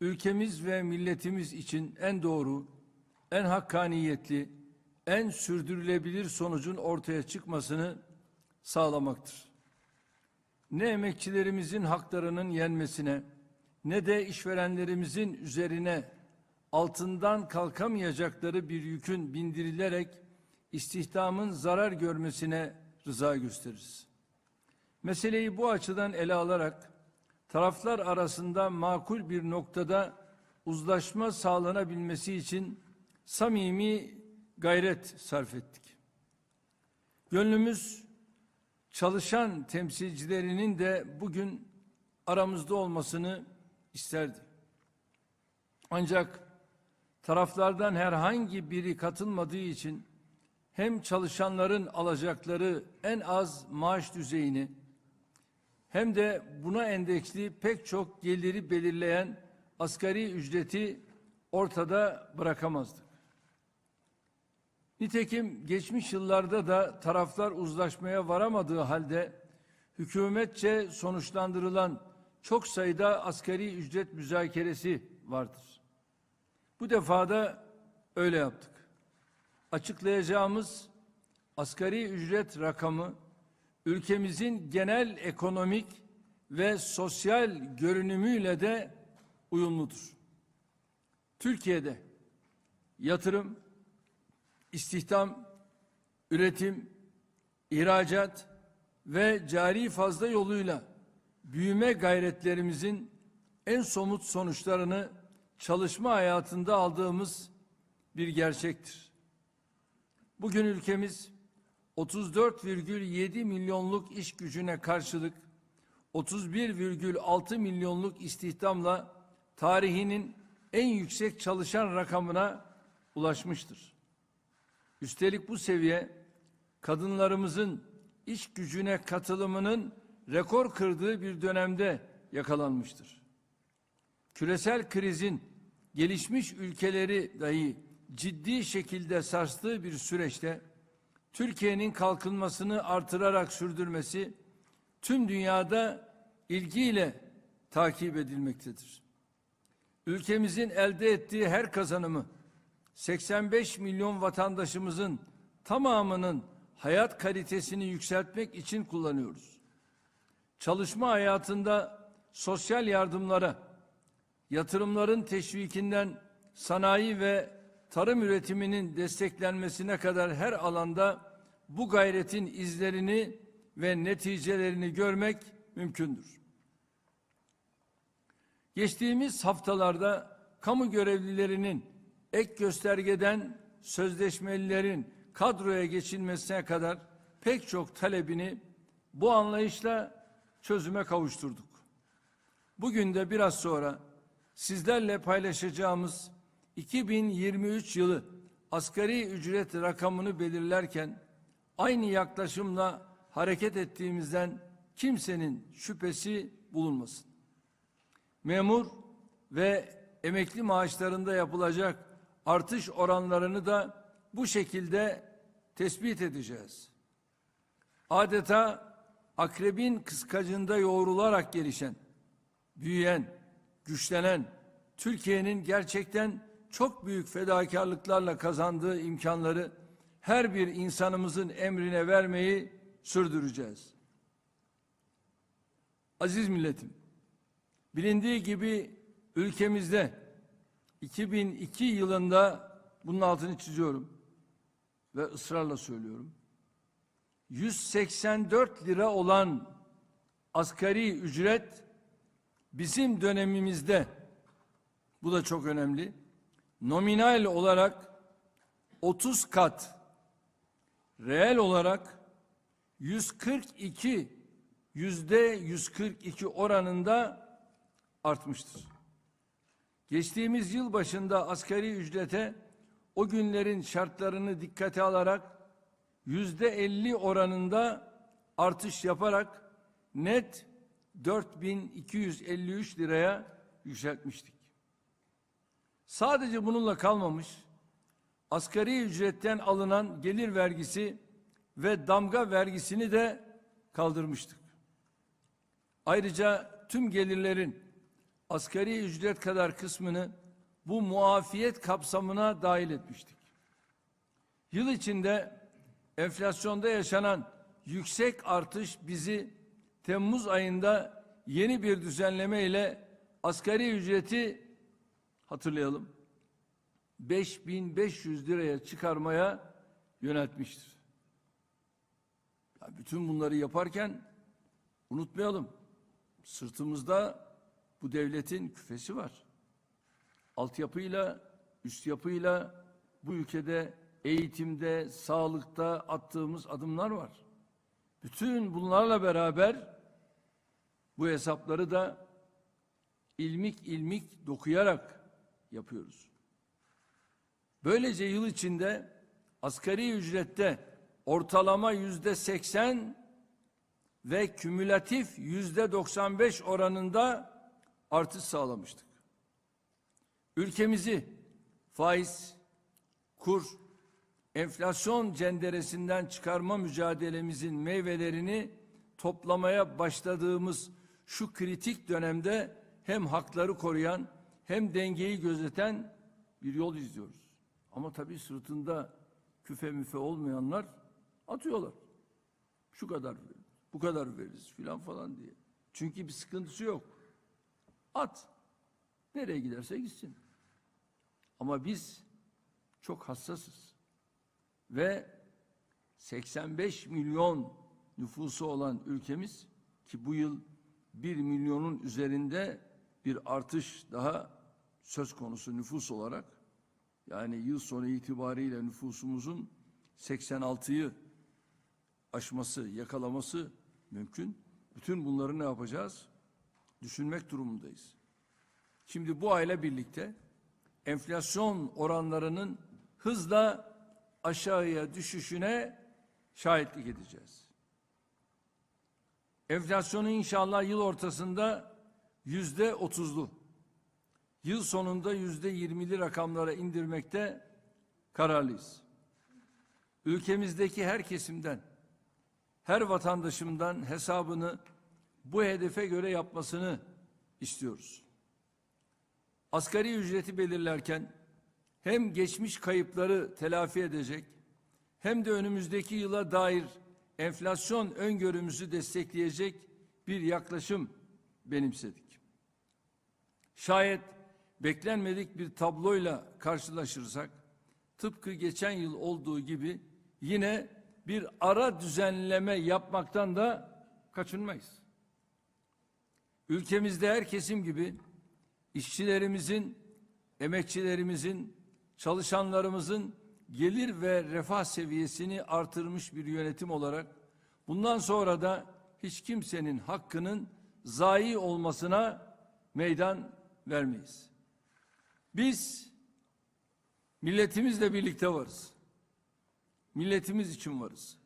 ülkemiz ve milletimiz için en doğru, en hakkaniyetli, en sürdürülebilir sonucun ortaya çıkmasını sağlamaktır. Ne emekçilerimizin haklarının yenmesine ne de işverenlerimizin üzerine altından kalkamayacakları bir yükün bindirilerek istihdamın zarar görmesine rıza gösteririz. Meseleyi bu açıdan ele alarak taraflar arasında makul bir noktada uzlaşma sağlanabilmesi için samimi gayret sarf ettik. Gönlümüz çalışan temsilcilerinin de bugün aramızda olmasını isterdi. Ancak taraflardan herhangi biri katılmadığı için hem çalışanların alacakları en az maaş düzeyini hem de buna endeksli pek çok geliri belirleyen asgari ücreti ortada bırakamazdık. Nitekim geçmiş yıllarda da taraflar uzlaşmaya varamadığı halde hükümetçe sonuçlandırılan çok sayıda asgari ücret müzakeresi vardır. Bu defada öyle yaptık. Açıklayacağımız asgari ücret rakamı ülkemizin genel ekonomik ve sosyal görünümüyle de uyumludur. Türkiye'de yatırım, istihdam, üretim, ihracat ve cari fazla yoluyla büyüme gayretlerimizin en somut sonuçlarını çalışma hayatında aldığımız bir gerçektir. Bugün ülkemiz 34,7 milyonluk iş gücüne karşılık 31,6 milyonluk istihdamla tarihinin en yüksek çalışan rakamına ulaşmıştır. Üstelik bu seviye kadınlarımızın iş gücüne katılımının rekor kırdığı bir dönemde yakalanmıştır. Küresel krizin gelişmiş ülkeleri dahi ciddi şekilde sarstığı bir süreçte Türkiye'nin kalkınmasını artırarak sürdürmesi tüm dünyada ilgiyle takip edilmektedir. Ülkemizin elde ettiği her kazanımı 85 milyon vatandaşımızın tamamının hayat kalitesini yükseltmek için kullanıyoruz. Çalışma hayatında sosyal yardımlara, yatırımların teşvikinden sanayi ve tarım üretiminin desteklenmesine kadar her alanda bu gayretin izlerini ve neticelerini görmek mümkündür. Geçtiğimiz haftalarda kamu görevlilerinin ek göstergeden sözleşmelilerin kadroya geçilmesine kadar pek çok talebini bu anlayışla çözüme kavuşturduk. Bugün de biraz sonra sizlerle paylaşacağımız 2023 yılı asgari ücret rakamını belirlerken aynı yaklaşımla hareket ettiğimizden kimsenin şüphesi bulunmasın. Memur ve emekli maaşlarında yapılacak artış oranlarını da bu şekilde tespit edeceğiz. Adeta akrebin kıskacında yoğrularak gelişen, büyüyen, güçlenen Türkiye'nin gerçekten çok büyük fedakarlıklarla kazandığı imkanları her bir insanımızın emrine vermeyi sürdüreceğiz. Aziz milletim, bilindiği gibi ülkemizde 2002 yılında bunun altını çiziyorum ve ısrarla söylüyorum. 184 lira olan asgari ücret bizim dönemimizde bu da çok önemli nominal olarak 30 kat, reel olarak 142 yüzde 142 oranında artmıştır. Geçtiğimiz yıl başında asgari ücrete o günlerin şartlarını dikkate alarak yüzde 50 oranında artış yaparak net 4253 liraya yükseltmiştik. Sadece bununla kalmamış, asgari ücretten alınan gelir vergisi ve damga vergisini de kaldırmıştık. Ayrıca tüm gelirlerin asgari ücret kadar kısmını bu muafiyet kapsamına dahil etmiştik. Yıl içinde enflasyonda yaşanan yüksek artış bizi Temmuz ayında yeni bir düzenleme ile asgari ücreti hatırlayalım 5500 liraya çıkarmaya yöneltmiştir. Ya bütün bunları yaparken unutmayalım. Sırtımızda bu devletin küfesi var. Altyapıyla, üst yapıyla bu ülkede eğitimde, sağlıkta attığımız adımlar var. Bütün bunlarla beraber bu hesapları da ilmik ilmik dokuyarak yapıyoruz. Böylece yıl içinde asgari ücrette ortalama yüzde seksen ve kümülatif yüzde 95 oranında artış sağlamıştık. Ülkemizi faiz, kur, enflasyon cenderesinden çıkarma mücadelemizin meyvelerini toplamaya başladığımız şu kritik dönemde hem hakları koruyan hem dengeyi gözeten bir yol izliyoruz. Ama tabii sırtında küfe müfe olmayanlar atıyorlar. Şu kadar bu kadar veririz filan falan diye. Çünkü bir sıkıntısı yok. At. Nereye giderse gitsin. Ama biz çok hassasız. Ve 85 milyon nüfusu olan ülkemiz ki bu yıl 1 milyonun üzerinde bir artış daha söz konusu nüfus olarak yani yıl sonu itibariyle nüfusumuzun 86'yı aşması, yakalaması mümkün. Bütün bunları ne yapacağız? Düşünmek durumundayız. Şimdi bu ayla birlikte enflasyon oranlarının hızla aşağıya düşüşüne şahitlik edeceğiz. Enflasyonu inşallah yıl ortasında yüzde otuzlu, yıl sonunda yüzde yirmili rakamlara indirmekte kararlıyız. Ülkemizdeki her kesimden, her vatandaşımdan hesabını bu hedefe göre yapmasını istiyoruz. Asgari ücreti belirlerken hem geçmiş kayıpları telafi edecek hem de önümüzdeki yıla dair enflasyon öngörümüzü destekleyecek bir yaklaşım benimsedik. Şayet beklenmedik bir tabloyla karşılaşırsak tıpkı geçen yıl olduğu gibi yine bir ara düzenleme yapmaktan da kaçınmayız. Ülkemizde her kesim gibi işçilerimizin, emekçilerimizin, çalışanlarımızın gelir ve refah seviyesini artırmış bir yönetim olarak bundan sonra da hiç kimsenin hakkının zayi olmasına meydan vermeyiz. Biz milletimizle birlikte varız. Milletimiz için varız.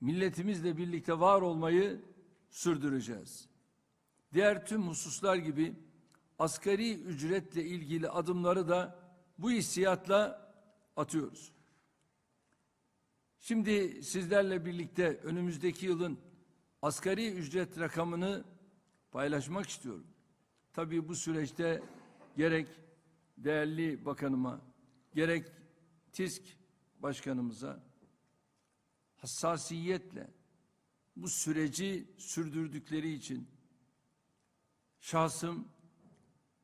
Milletimizle birlikte var olmayı sürdüreceğiz. Diğer tüm hususlar gibi asgari ücretle ilgili adımları da bu hissiyatla atıyoruz. Şimdi sizlerle birlikte önümüzdeki yılın asgari ücret rakamını paylaşmak istiyorum. Tabii bu süreçte gerek değerli bakanıma, gerek TİSK başkanımıza hassasiyetle bu süreci sürdürdükleri için şahsım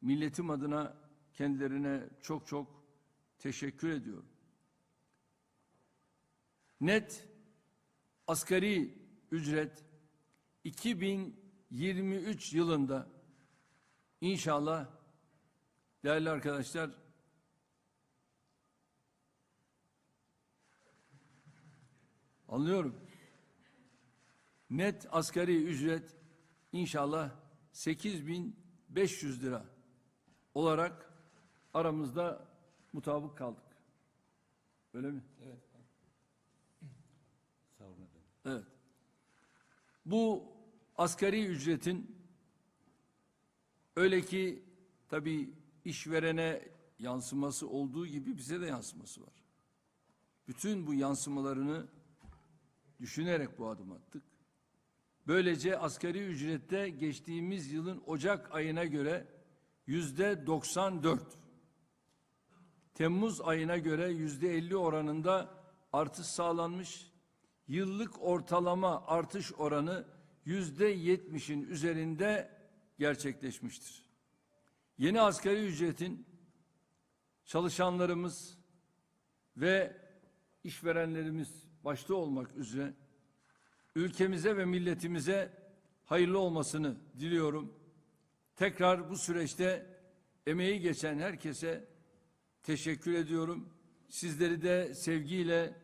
milletim adına kendilerine çok çok teşekkür ediyorum. Net asgari ücret 2023 yılında inşallah değerli arkadaşlar anlıyorum. Net asgari ücret inşallah 8500 lira olarak aramızda mutabık kaldık. Öyle mi? Evet. Sağ olun efendim. Evet. Bu asgari ücretin öyle ki tabii işverene yansıması olduğu gibi bize de yansıması var. Bütün bu yansımalarını düşünerek bu adım attık. Böylece asgari ücrette geçtiğimiz yılın Ocak ayına göre yüzde 94, Temmuz ayına göre yüzde 50 oranında artış sağlanmış. Yıllık ortalama artış oranı yüzde 70'in üzerinde gerçekleşmiştir. Yeni asgari ücretin çalışanlarımız ve işverenlerimiz başta olmak üzere ülkemize ve milletimize hayırlı olmasını diliyorum. Tekrar bu süreçte emeği geçen herkese teşekkür ediyorum. Sizleri de sevgiyle